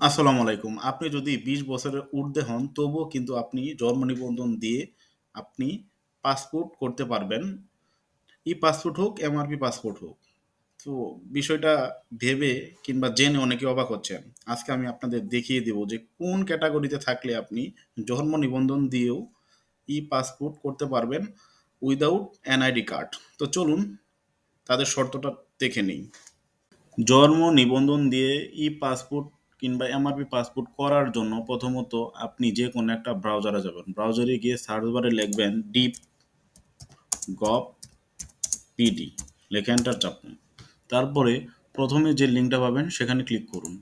আসসালামু আলাইকুম। আপনি যদি ২০ বছরের ঊর্ধ্বে হন, তবুও কিন্তু আপনি জন্ম নিবন্ধন দিয়ে আপনি পাসপোর্ট করতে পারবেন। ই-পাসপোর্ট হোক, এমআরপি পাসপোর্ট হোক। তো বিষয়টা ভেবে কিংবা জেনে অনেকে অবাক হচ্ছেন। আজকে আমি আপনাদের দেখিয়ে দেব যে কোন ক্যাটাগরিতে থাকলে আপনি জন্ম নিবন্ধন দিয়েও ই-পাসপোর্ট করতে পারবেন উইথআউট এনআইডি কার্ড। তো চলুন তাদের শর্তটা দেখে নিই। জন্ম নিবন্ধন দিয়ে ই-পাসপোর্ট কিংবা এমআরপি পাসপোর্ট করার জন্য প্রথমত আপনি যে কোনো একটা ব্রাউজারে যাবেন। ব্রাউজারে গিয়ে সার্চ বারে লিখবেন ডিপ গভ পিডি লিখে এন্টার চাপুন। তারপরে প্রথমে যে লিঙ্কটা পাবেন সেখানে ক্লিক করুন।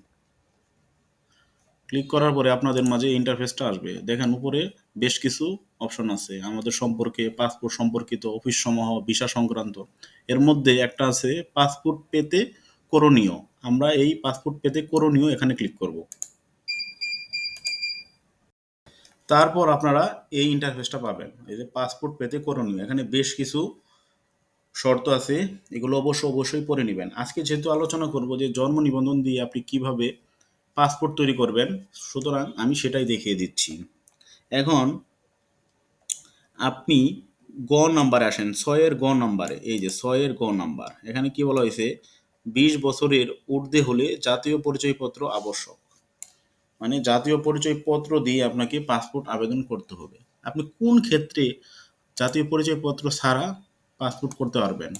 ক্লিক করার পরে আপনাদের মাঝে ইন্টারফেসটা আসবে। দেখেন উপরে বেশ কিছু অপশন আছে আমাদের সম্পর্কে পাসপোর্ট সম্পর্কিত অফিস সমূহ ভিসা সংক্রান্ত। এর মধ্যে একটা আছে পাসপোর্ট পেতে করণীয়। আমরা এই পাসপোর্ট পেতে করণীয় এখানে ক্লিক করব। তারপর আপনারা এই ইন্টারফেসটা পাবেন। এই যে পাসপোর্ট পেতে করণীয়। এখানে বেশ কিছু শর্ত আছে। এগুলো অবশ্য অবশ্যই পড়ে নিবেন। আজকে যেহেতু আলোচনা করব যে জন্ম নিবন্ধন দিয়ে আপনি কীভাবে পাসপোর্ট তৈরি করবেন, সুতরাং আমি সেটাই দেখিয়ে দিচ্ছি। এখন আপনি গ নাম্বারে আসেন। ৬ এর গ নাম্বারে। এই যে ৬ এর গ নাম্বার। এখানে কি বলা হয়েছে? ২০ বছরের ঊর্ধ্বে হলে জাতীয় পরিচয়পত্র আবশ্যক। মানে জাতীয় পরিচয়পত্র দিয়ে আপনাকে পাসপোর্ট আবেদন করতে হবে। আপনি কোন ক্ষেত্রে জাতীয় পরিচয়পত্র ছাড়া পাসপোর্ট করতে পারবেন?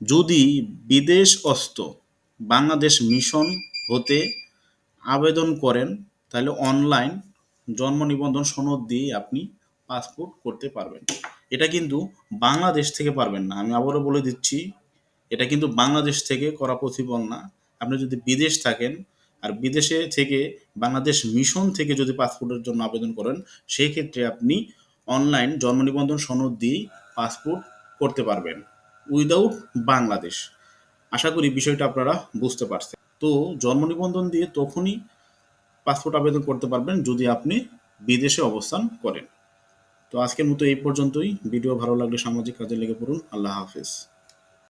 যদি বিদেশস্থ বাংলাদেশ মিশন হতে আবেদন করেন, তাহলে অনলাইন জন্ম নিবন্ধন সনদ দিয়ে আপনি পাসপোর্ট করতে পারবেন। এটা কিন্তু বাংলাদেশ থেকে পারবেন না। আমি আবারও বলে দিচ্ছি, এটা কিন্তু বাংলাদেশ থেকে করা পসিবল না। আপনি যদি বিদেশ থাকেন আর বিদেশে থেকে বাংলাদেশ মিশন থেকে যদি পাসপোর্টের জন্য আবেদন করেন, সেই ক্ষেত্রে আপনি অনলাইন জন্ম নিবন্ধন সনদ দিয়েই পাসপোর্ট করতে পারবেন উইথআউট বাংলাদেশ। আশা করি বিষয়টা আপনারা বুঝতে পারছেন। তো জন্ম নিবন্ধন দিয়ে তখনই পাসপোর্ট আবেদন করতে পারবেন যদি আপনি বিদেশে অবস্থান করেন। তো আজকের মতো এই পর্যন্তই। ভিডিও ভালো লাগলে সামাজিক কাজে লেগে পড়ুন। আল্লাহ হাফেজ।